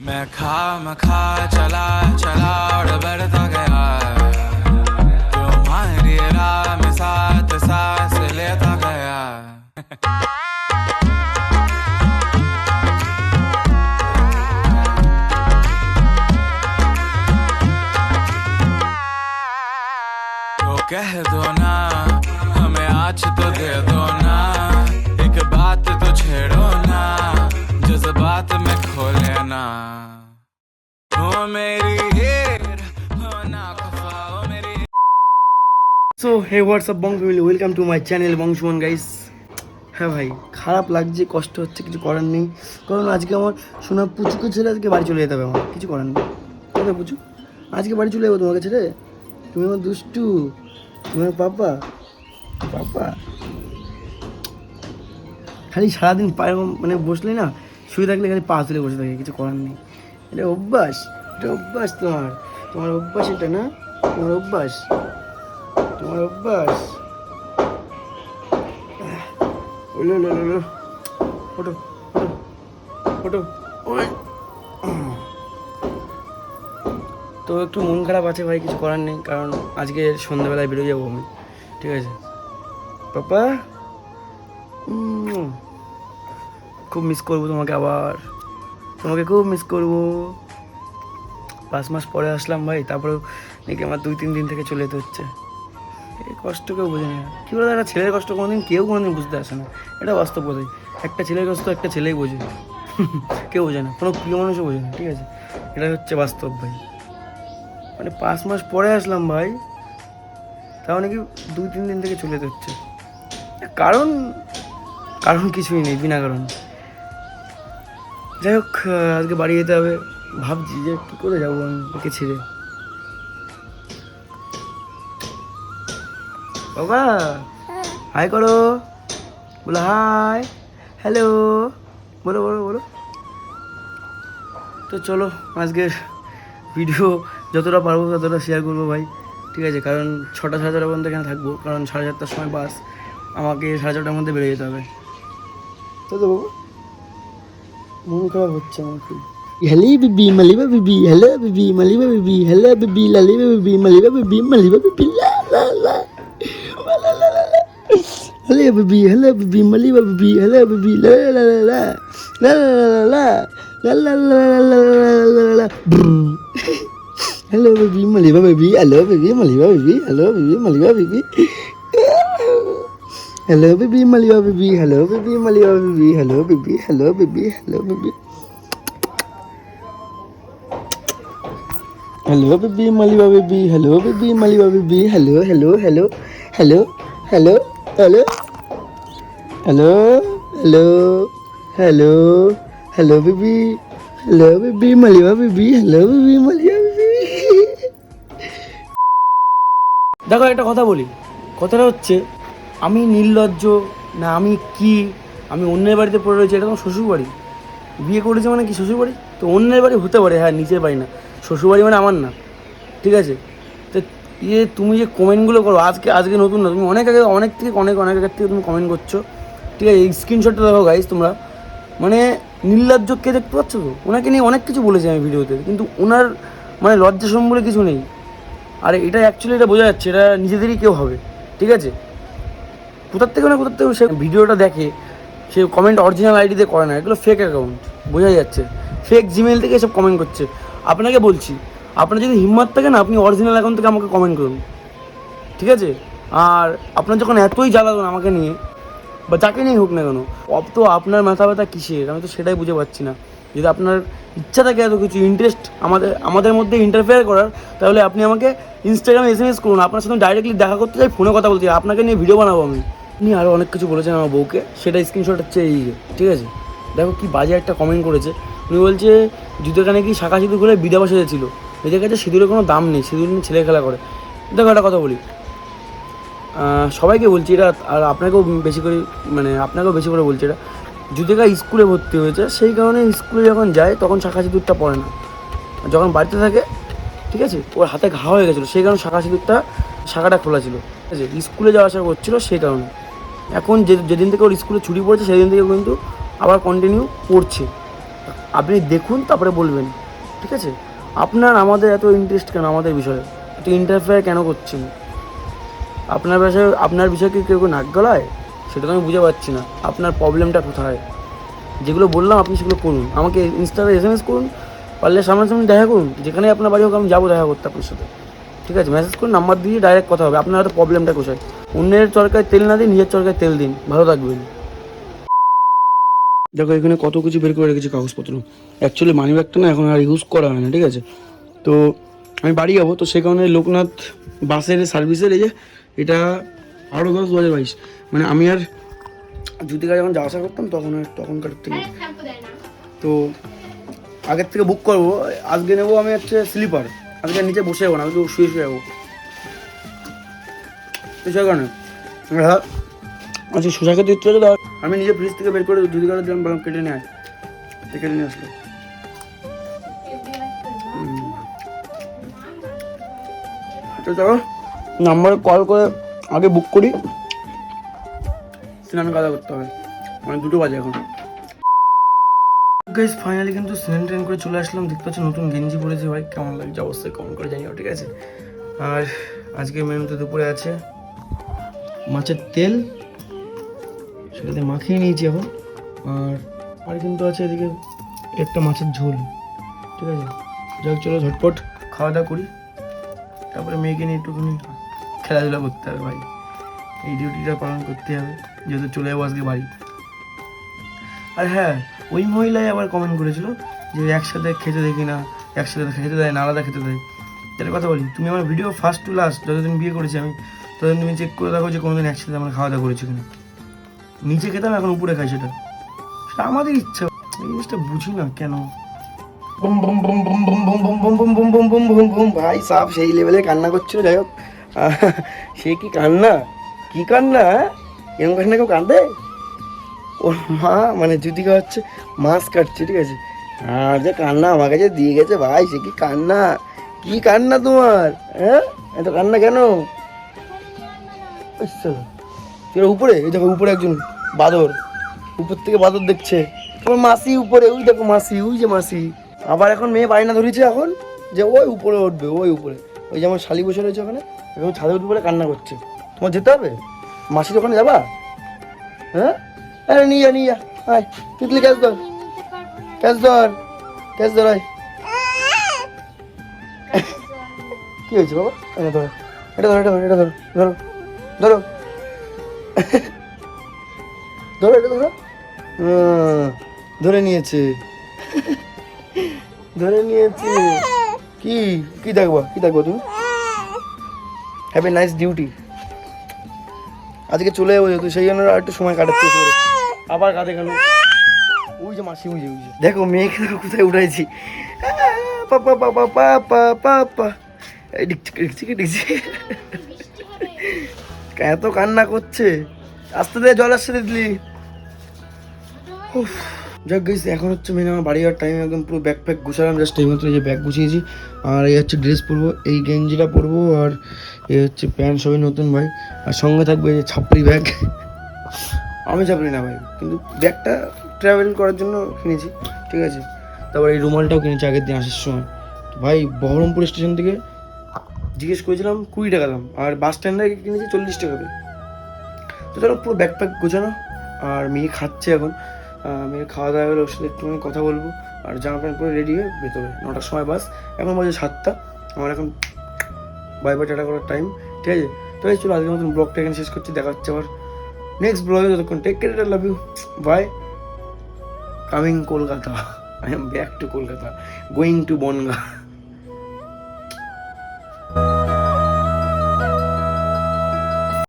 मैं खा मैं खा चला चला और बढ़ता गया। तुम्हारी राह में साथ सांस लेता गया? तो कह दो ना so hey what's up Bong family welcome to my channel Bangshuman guys হ্যাঁ ভাই, খারাপ লাগছে, কষ্ট হচ্ছে, কিছু করার নেই। কারণ আজকে আমার সোনা পুচুকে ছেড়ে আজকে বাড়ি চলে যেতে হবে আমার, কিছু করার নেই। কোথায় পুচু? আজকে বাড়ি চলে যাব তোমাকে ছেড়ে? তুমি আমার দুষ্টু, তুমি আমার পাপা। পাপা? খালি সারাদিন পায়ে মানে বসলে না, শুয়ে থাকলে খালি পা তুলে বসে থাকে, কিছু করার নেই। এটা অভ্যাস এটা অভ্যাস তোমার। তোমার অভ্যাস এটা না? তোমার অভ্যাস। তোমার অভ্যাস? ওলো ওলো ওলো ওটো ওটো ওই। তো একটু মন খারাপ আছে ভাই, কিছু করার নেই, কারণ আজকে সন্ধ্যাবেলায় বেরোয় যাব আমি, ঠিক আছে? পাপা? খুব মিস করব তোমাকে আবার। তোমাকে খুব মিস করব। পাঁচ মাস পরে আসলাম ভাই, তারপরেও নাকি আমার দুই, তিন দিন থেকে চলে যেতে হচ্ছে। এই কষ্ট কেউ বোঝে না। কী বলতো, একটা ছেলের কষ্ট কোনোদিন কেউ কোনোদিন বুঝতে আসে না। এটা বাস্তব কথাই একটা ছেলের কষ্ট একটা ছেলেই বোঝে। কেউ বোঝে না। কোনো প্রিয় মানুষও বোঝে না, ঠিক আছে? এটা হচ্ছে বাস্তব ভাই। মানে পাঁচ মাস পরে আসলাম ভাই, তাও নাকি দুই, তিন দিন থেকে চলে যেতে হচ্ছে। কারণ কারণ কিছুই নেই, বিনা কারণ। যাই হোক আজকে বাড়ি যেতে হবে। ভাবছি যে কী করে যাব আমি ওকে ছেড়ে। বাবা হাই করো। বলো হাই হ্যালো বলো বলো বলো। তো চলো, আজকের ভিডিও যতটা পারব ততটা শেয়ার করব ভাই। ঠিক আছে, কারণ ছটা, সাড়ে ছটা পর্যন্ত এখানে থাকব, কারণ সাড়ে চারটার সময় বাস আমাকে সাড়ে ছটার মধ্যে বেরিয়ে যেতে হবে। তো তো মন খারাপ হচ্ছে আমার খুব। হ্যালো বিবি, মালিবা বিবি, হ্যালো বিবি, মালিবা বিবি, হ্যালো বিবি, লালিবা বিবি, মালিবা বিবি মালিবা বিবি, লা Hello, baby. Hello, baby. Maliba, baby. Hello, baby. La la la la la la la la la la la la la la la la la, boom. Hello, baby. Maliba, baby. Hello, baby. Maliba, baby. Hello, baby. Maliba, baby. Hello, baby. Maliba, baby. Hello, baby. Maliba, baby. Hello, baby. Hello, baby. Hello, baby. Hello, baby. Maliba, baby. Hello, baby. Maliba, baby. Hello, hello, hello, hello, hello. Hello hello? Hello? Hello? Hello, baby? Hello, baby? Malia baby? Hello, baby? Malia baby? দেখো, একটা কথা বলি। কথাটা হচ্ছে, আমি নির্লজ্জ, না আমি কি, আমি অন্যের বাড়িতে পড়ে রয়েছি, এটা তো শ্বশুর বাড়ি বিয়ে করেছে মানে কি শ্বশুর বাড়ি তো অন্যের বাড়ি হতে পারে হ্যাঁ নিজের বাড়ি না। শ্বশুর বাড়ি মানে আমার না। ঠিক আছে? ইয়ে তুমি যে কমেন্টগুলো করো, আজকে আজকে নতুন না, তুমি অনেক আগে, অনেক থেকে অনেক অনেক আগের থেকে তুমি কমেন্ট করছ। ঠিক আছে, এই স্ক্রিনশটটা দেখো গাইজ তোমরা। মানে নির্লজ্জ কে দেখতে পাচ্ছ তো? ওনাকে নিয়ে অনেক কিছু বলেছি আমি ভিডিওতে, কিন্তু ওনার মানে লজ্জা সম বলে কিছু নেই। আর এটা অ্যাকচুয়ালি এটা বোঝা যাচ্ছে, এটা নিজেদেরই কেউ হবে, ঠিক আছে? কোথার থেকে না কোথার থেকে সে ভিডিওটা দেখে, সে কমেন্ট অরিজিনাল আইডিতে করে না, এগুলো ফেক অ্যাকাউন্ট বোঝাই যাচ্ছে। ফেক জিমেল থেকে এসব কমেন্ট করছে। আপনাকে বলছি আপনার যদি হিম্মত থাকে না, আপনি অরিজিনাল অ্যাকাউন্ট থেকে আমাকে কমেন্ট করুন। ঠিক আছে? আর আপনার যখন এতই জ্বালাবেন আমাকে নিয়ে, বা যাকে নিয়ে হোক না কেন, অব তো আপনার মাথা ব্যথা কিসের? আমি তো সেটাই বুঝে পাচ্ছি না। যদি আপনার ইচ্ছা থাকে এত কিছু ইন্টারেস্ট আমাদের আমাদের মধ্যে ইন্টারফেয়ার করার, তাহলে আপনি আমাকে ইনস্টাগ্রামে এস এম এস করুন। আপনার সাথে ডাইরেক্টলি দেখা করতে চাই ফোনে কথা বলতে চাই। আপনাকে নিয়ে ভিডিও বানাবো আমি। উনি আরও অনেক কিছু বলেছেন আমার বউকে। সেটা স্ক্রিনশট হচ্ছে এই ঠিক আছে? দেখো কি বাজে একটা কমেন্ট করেছে। উনি বলছে জুতোখানে কি শাখা সিঁদুর খুলে বিধবা সেজেছিল। এদের কাছে সিঁদুরের কোনো দাম নেই, সিঁদুর নিয়ে ছেলে খেলা করে। দেখো একটা কথা বলি। সবাইকে বলছি এটা, আর আপনাকেও বেশি করে মানে আপনাকেও বেশি করে বলছি এটা। যুদিকা স্কুলে ভর্তি হয়েছে, সেই কারণে স্কুলে যখন যায়, তখন শাখা সিঁদুরটা পড়ে না। যখন বাড়িতে থাকে, ঠিক আছে, ওর হাতে ঘা হয়ে গেছিল, সেই কারণে শাখা সিঁদুরটা শাখাটা খোলা ছিল। ঠিক আছে, স্কুলে যাওয়া আসা করছিল সেই কারণে। এখন যে, যেদিন থেকে ওর স্কুলে ছুটি পড়েছে, সেদিন থেকে কিন্তু আবার কন্টিনিউ পড়ছে। আপনি দেখুন, তারপরে বলবেন। ঠিক আছে? আপনার, আমাদের এত ইন্টারেস্ট কেন আমাদের বিষয়ে? এত ইন্টারফেয়ার কেন করছেন? আপনার বিষয়ে আপনার বিষয়ে কি কেউ নাক গলায়? সেটা তো আমি বুঝে পাচ্ছি না। আপনার প্রবলেমটা কোথায়? যেগুলো বললাম, আপনি সেগুলো করুন। আমাকে ইনস্টাতে এস এম এস করুন, পারলে সামনাসামনি দেখা করুন। যেখানে আপনার বাড়ি হোক, আমি যাব দেখা করতে আপনার সাথে। ঠিক আছে? মেসেজ করুন নাম্বার দিয়ে ডাইরেক্ট কথা হবে। আপনার হয়তো প্রবলেমটা কোথায়? অন্যের চরকায় তেল না দিন নিজের চরকায় তেল দিন। ভালো থাকবেন। দেখো, এখানে কত কিছু বের করে রেখেছি কাগজপত্র। অ্যাকচুয়ালি মানি ব্যাগটা না এখন আর ইউজ করা হয় না, ঠিক আছে? তো আমি বাড়ি যাব, তো সে কারণে লোকনাথ বাসের সার্ভিসের এই যে এটা আরও দশ দু হাজার বাইশ। মানে আমি আর জুতিকা যখন যাওয়া আসা করতাম, তখন আর তখনকার থেকে। তো আগের থেকে বুক করব। আজকে নেব আমি হচ্ছে স্লিপার আজকে নিচে বসে যাব না তো শুয়ে শুয়ে যাব। সেই কারণে। হ্যাঁ আচ্ছা খেতে ইচ্ছে হচ্ছে দাও আমি নিজে ফ্রিজ থেকে বের করে দুধি করে দিলাম বললাম কেটে নিয়ে আয় কেটে নিয়ে আসলো। তো চলো নাম্বারে কল করে আগে বুক করি। স্নান কাদা করতে হবে। মানে দুটো বাজে এখন। গাইজ ফাইনালি কিন্তু স্নান ট্রেন করে চলে আসলাম। দেখতে পাচ্ছি নতুন গেঞ্জি পরেছি। ভাই কেমন লাগছে? অবশ্যই কমেন্ট করে জানিও ঠিক আছে? আর আজকে মেনুতে দুপুরে আছে মাছের তেল। সেটাতে মাখিয়ে নিয়েছি এখন। আর আর কিন্তু আছে এদিকে একটা মাছের ঝোল। ঠিক আছে? যাক, চলো ঝটপট খাওয়া দাওয়া করি। তারপরে মেয়েকে নিয়ে একটুখানি খেলাধুলা করতে হবে ভাই। এই ডিউটিটা পালন করতে হবে, যেহেতু চলে যাব আজকে বাড়ি। আর হ্যাঁ ওই মহিলাই আবার কমেন্ট করেছিল যে একসাথে খেতে দেখি না একসাথে খেতে দেয় না, আলাদা খেতে দেয়। তাহলে কথা বলি, তুমি আমার ভিডিও ফার্স্ট টু লাস্ট যতদিন বিয়ে করেছি আমি, ততদিন তুমি চেক করে দেখো যে কোনোদিন একসাথে আমরা খাওয়া দাওয়া করেছি কিনা। নিচে খেতাম এখন উপরে খাই সেটা সেটা আমাদের ইচ্ছা এই জিনিসটা বুঝি না কেন ভাই সাপ সেই লেভেলে কান্না করছিল যাই হোক সে কি কান্না কি কান্না এরকম কান্না কেউ কাঁদে ওর মা মানে জুতিকা হচ্ছে মাছ কাটছে ঠিক আছে আর যে কান্না আমার কাছে দিয়ে গেছে ভাই সে কি কান্না কি কান্না তোমার হ্যাঁ এত কান্না কেন আচ্ছা এর উপরে এই দেখো উপরে একজন বাদর। উপর থেকে বাদর দেখছে। তোমার মাসি উপরে ওই দেখো মাসি ওই যে মাসি। আবার এখন মেয়ে বায়না ধরেছে এখন যে ওই উপরে উঠবে ওই উপরে। ওই যেমন শালি বসে রয়েছে ওখানে এখন ছাদের উপরে কান্না করছে। তোমার যেতে হবে? মাসির ওখানে যাবা? হ্যাঁ? আরে নিয়ে যা নিয়ে যা আয়। তিতলি ক্যাচ ধর ক্যাচ ধর ক্যাচ ধর আয়। কি হয়েছে বাবা? এটা ধরো এটা ধরো এটা ধরো এটা ধরো ধরো ধরো। ধরো এটা ধরো। হুম, ধরে নিয়েছে। ধরে নিয়েছে। কি? কি দেখব? কি দেখব তুমি? হ্যাভ এ নাইস ডিউটি আজকে চলে যাব যেহেতু সেই জন্য আর একটু সময় কাটাচ্ছি। এসে আবার কাঁদে কেন ওই যে মাসি ওই যে ওই যে। দেখো মেয়েকে দেখো কোথায় উঠাইছি। পাপা পাপা পাপা পাপা ডিকচিক ডিকচিক ডিকচিক এত কান্না করছে। আস্তে দিয়ে জল আসছে দিদি যাক গেছি এখন হচ্ছে মেন আমার বাড়ি যাওয়ার টাইম একদম পুরো ব্যাগ প্যাক গুছালাম জাস্ট এই মাত্র যে ব্যাগ গুছিয়েছি। আর এই হচ্ছে ড্রেস পরবো, এই গেঞ্জিটা পরবো, আর এই হচ্ছে প্যান্ট সবই নতুন ভাই। আর সঙ্গে থাকবে এই যে ছাপড়ি ব্যাগ আমি ছাপড়ি না ভাই, কিন্তু ব্যাগটা ট্রাভেল করার জন্য কিনেছি, ঠিক আছে। তারপর এই রুমালটাও কিনেছি আগের দিন আসার সময়। ভাই, বহরমপুর স্টেশন থেকে জিজ্ঞেস করেছিলাম, কুড়ি টাকা দাম, আর বাস স্ট্যান্ডে কিনেছি চল্লিশ টাকা দিয়ে তো চলো পুরো ব্যাগ প্যাক গোছানো, আর মেয়ে খাচ্ছে এখন। মেয়ের খাওয়া দাওয়া হলে, ওর সাথে একটু কথা বলব, আর জামা প্যান্ট পরে রেডি হয়ে ভেতরে, নটার সময় বাস এখন বাজে সাতটা, আমার এখন বাই বাই টাটা করার টাইম ঠিক আছে? তো এই চলো, আজকের মতন ব্লগটা এখানে শেষ করছি দেখা হচ্ছে আবার নেক্সট ব্লগে যতক্ষণ take care love you bye coming Kolkata I am back to Kolkata going to Bongaon